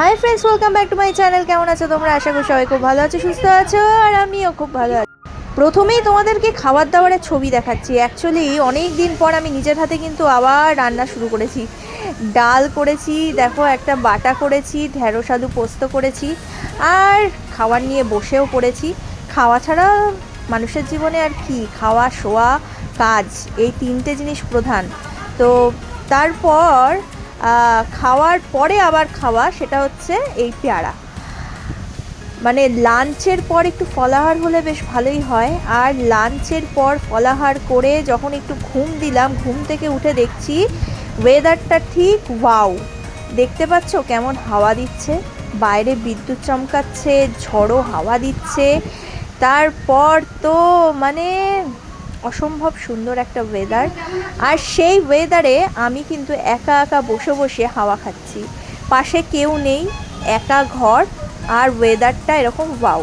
Hi friends welcome back to my channel কেমন আছো তোমরা? আশা করি সবাই খুব ভালো আছো, সুস্থ আছো, আর আমিও খুব ভালো আছি। প্রথমেই তোমাদেরকে খাবার দাবারের ছবি দেখাচ্ছি। অ্যাকচুয়ালি অনেক দিন পর আমি নিজের হাতে কিন্তু আবার রান্না শুরু করেছি। ডাল করেছি, দেখো একটা বাটা করেছি, ঢেঁড়স আলু পোস্ত করেছি, আর খাবার নিয়ে বসেও পড়েছি খাওয়া ছাড়া মানুষের জীবনে আর কি? খাওয়া, শোয়া, কাজ, এই তিনটে জিনিস প্রধান। তো তারপর খাওয়ার পরে আবার খাওয়া, সেটা হচ্ছে এই পেয়ারা। মানে লাঞ্চের পর একটু ফলাহার হলে বেশ ভালোই হয়। আর লাঞ্চের পর ফলাহার করে যখন একটু ঘুম দিলাম, ঘুম থেকে উঠে দেখছি ওয়েদারটা ঠিক ওয়াও দেখতে পাচ্ছ কেমন হাওয়া দিচ্ছে? বাইরে বিদ্যুৎ চমকাচ্ছে, ঝড়ো হাওয়া দিচ্ছে। তারপর তো মানে অসম্ভব সুন্দর একটা ওয়েদার আর সেই ওয়েদারে আমি কিন্তু একা একা বসে বসে হাওয়া খাচ্ছি। পাশে কেউ নেই, একা ঘর, আর ওয়েদারটা এরকম ওয়াও